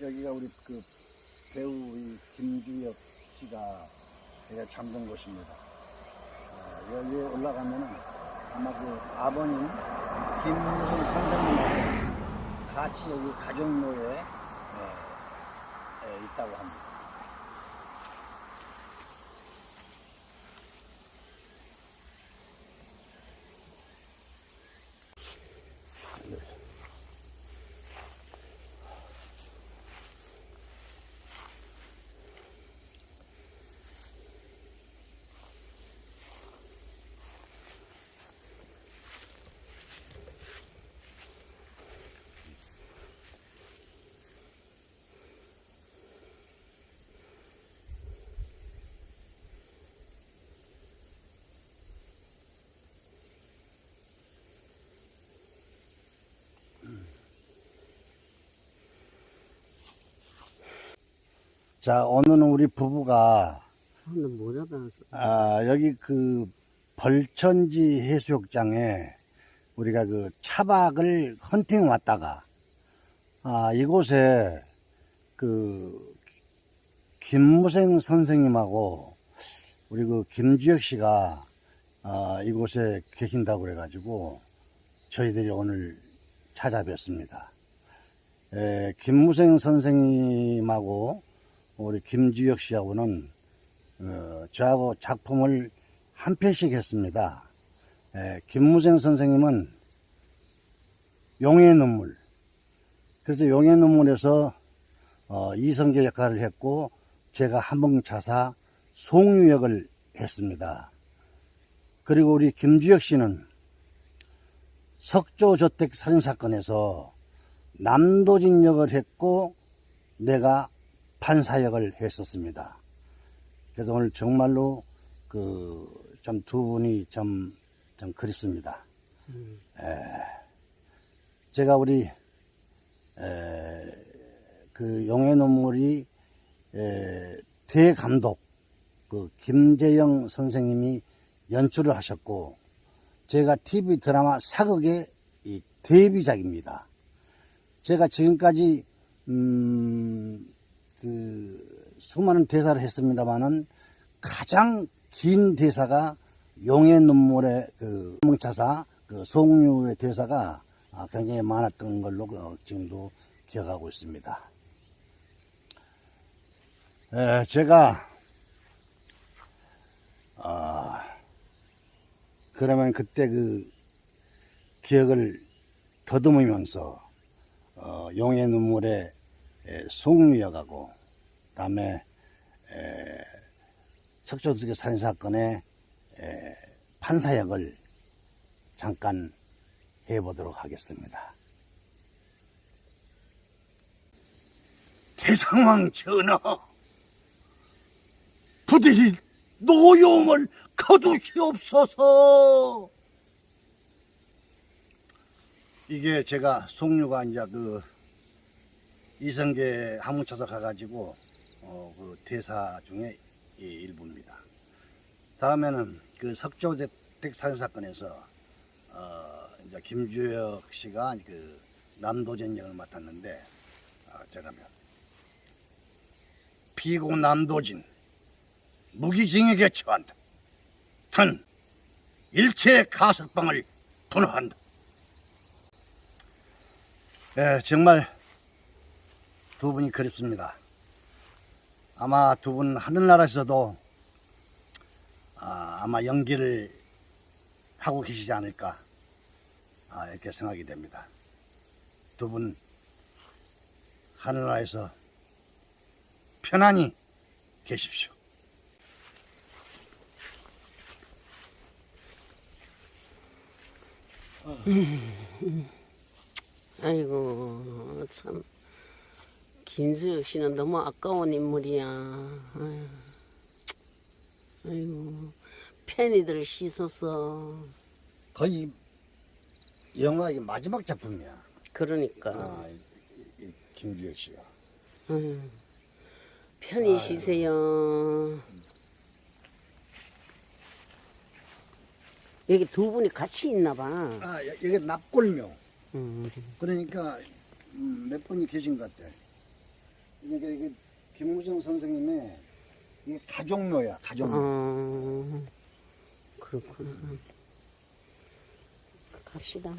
여기가 우리 그 배우 이 김주혁 씨가 제가 잠든 곳입니다. 아, 여기에 올라가면은 아마 그 아버님 김무성 선생님하고 같이 여기 가족묘에 예, 예, 있다고 합니다. 자, 오늘은 우리 부부가. 아, 여기 그 벌천지 해수욕장에 우리가 그 차박을 헌팅 왔다가 아, 이곳에 그 김무생 선생님하고 우리 그 김주혁 씨가 아, 이곳에 계신다고 그래가지고 저희들이 오늘 찾아뵙습니다. 에, 김무생 선생님하고 우리 김주혁 씨하고는 어, 저하고 작품을 한 편씩 했습니다. 에, 김무생 선생님은 용의 눈물. 그래서 용의 눈물에서 어, 이성계 역할을 했고 제가 한봉차사 송유 역을 했습니다. 그리고 우리 김주혁 씨는 석조 저택 살인 사건에서 남도진 역을 했고 내가 판사 역을 했었습니다. 그래서 오늘 정말로 그 참 두 분이 참, 참 그립습니다. 음. 에, 제가 우리 에, 그 용의 눈물이 에, 대감독 그 김재영 선생님이 연출을 하셨고 제가 TV 드라마 사극의 이 데뷔작입니다. 제가 지금까지 음, 그 수많은 대사를 했습니다만은 가장 긴 대사가 용의 눈물의 그 멍차사 그 송유의 대사가 아, 굉장히 많았던 걸로 어, 지금도 기억하고 있습니다. 에, 제가 아, 그러면 그때 그 기억을 더듬으면서 어, 용의 눈물에 에, 송유역하고 그다음에 에, 석조수계 살인 사건의 에, 판사역을 잠깐 해보도록 하겠습니다. 대상왕 전하, 부디 노용을 거두시옵소서. 이게 제가 송유가 이제 그 이성계 한문차서 가가지고 어, 그 대사 중에 이 일부입니다. 다음에는 그 석조대택 살인 사건에서 어, 이제 김주혁 씨가 그 남도전 역을 맡았는데 어, 제가 면 피고 남도진 무기징역에 처한다. 단 일체 가석방을 분화한다. 예, 정말 두 분이 그립습니다. 아마 두 분 하늘나라에서도 아, 아마 연기를 하고 계시지 않을까 아, 이렇게 생각이 됩니다. 두 분 하늘나라에서 편안히 계십시오. 아이고 참 김수혁 씨는 너무 아까운 인물이야. 아유, 아이고 팬이들 씻었어. 거의 영화의 마지막 작품이야. 그러니까 아, 이- 이 김주혁 씨가. 아유, 편히 쉬세요. 여기 두 분이 같이 있나 봐. 아, 여- 여기 납골묘. 음. 그러니까 음, 몇 분이 계신 것 같아. 그러니까 이게 김우정 선생님의 이게 가족묘야, 가족묘. 어, 그렇구나. 갑시다.